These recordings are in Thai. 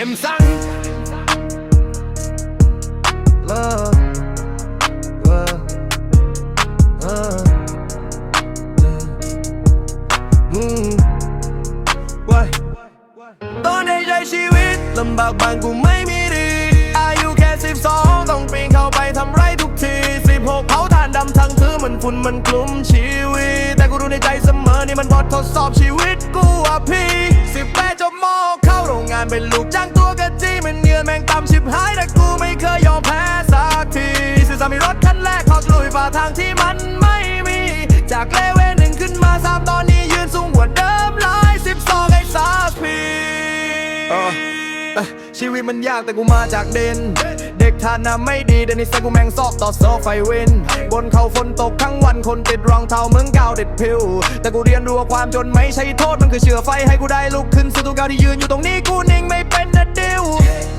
Em sang Love Love Love ตอนในใจชีวิตลำบากบางกูไม่มีดี อายุแค่ 12 ต้องปีนเข้าไปทำไรทุกที 16เผาทานดำทั้งถือมันฝุ่นมันกลุ่มชีวิต แต่กูรู้ในใจเสมอนี่มันบททดสอบชีวิตกูอะพี่18านเป็นลูกจ้างตัวกะจีมันเงินแม่งต่ำชิบหายแต่กูไม่เคยยอมแพ้สักทีสื่อสามีรถคันแรกขอกลุยฝ่าทางที่มันไม่มีจากเลว ชีวิตมันยากแต่กูมาจากเด่นเด็กฐานะไม่ดีแต่นิสัยกูแม่งซอกต่อโซไฟเวนบนเขาฝนตกทั้งวันคนติดรองเท้าเหมือนกาวติดพิวแต่กูเรียนรู้ว่าความจนไม่ใช่โทษมันคือเชื้อไฟให้กูได้ลุกขึ้นสู่ตัวเก้าที่ยืนอยู่ตรงนี้กูนิ่งไม่เป็นนะดิว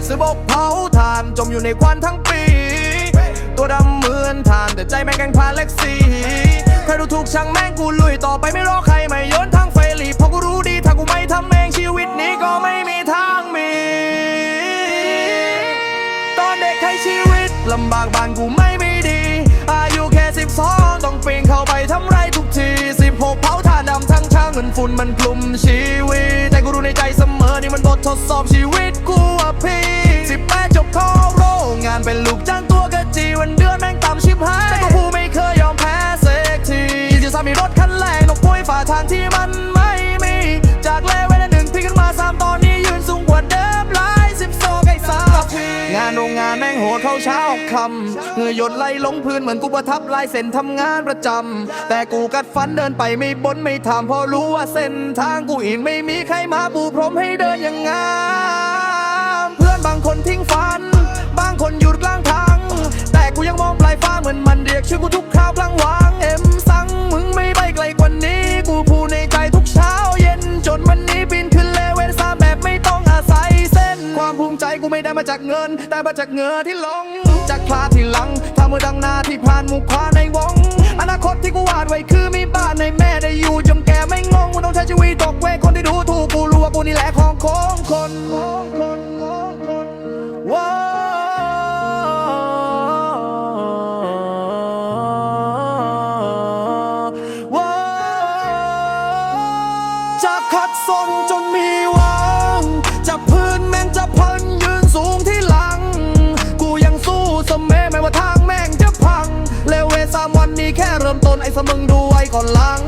สืบบกเผาถ่านจมอยู่ในควันทั้งปี ตัวดำเหมือนถ่านแต่ใจแม่งแกงพาเล็กซีใครดูถูกช่างแม่งกูลุยต่อไปไม่รอใคร ลำบากบ้านกูไม่มีดี อายุแค่สิบสองต้องปีนเข้าไปทำไรทุกทีสิบหกเผาถ่านดำทั้งช่างเงินฝุ่นมันกลุมชีวิต แต่กูรู้ในใจเสมอนี่มันบททดสอบชีวิตกูอะพี่สิบแปดจบเข้าโรงงานเป็นลูกจ้างตัวกะจีวันเดือนแม่งต่ำชิบหาย เข้าเช้าคำเหงื่อหยดไหลลงพื้นเหมือนกูประทับลายเส้นทำงานประจำแต่กูกัดฟันเดินไปไม่บนไม่ถามเพราะรู้ว่าเส้นทางกูอีกไม่มีใครมาปูพรมให้เดินอย่างงามเพื่อนบางคนทิ้งฟัน บางคนหยุดกลางทาง แต่กูยังมองปลายฟ้าเหมือนมันเรียกชื่อกูทุกคราวพลัง ไม่ได้มาจากเงิน แต่มาจากเหงื่อที่ลง จากพลาที่หลังทำมือดังนาที่ผ่านหมุขวาในวง อนาคตที่กูวาดไว้คือมีบ้านในแม่ได้อยู่จนแกไม่งงกูต้องใช้ชีวิตตกเวคนที่ดูถูกกูรู้ว่ากูนี่แหละของของคนของคนคนว้าวจะคัดสนจนมีหวังจะพื้นแม่งจะพัน นไอ้สมึงดูไว้ก่อนหลัง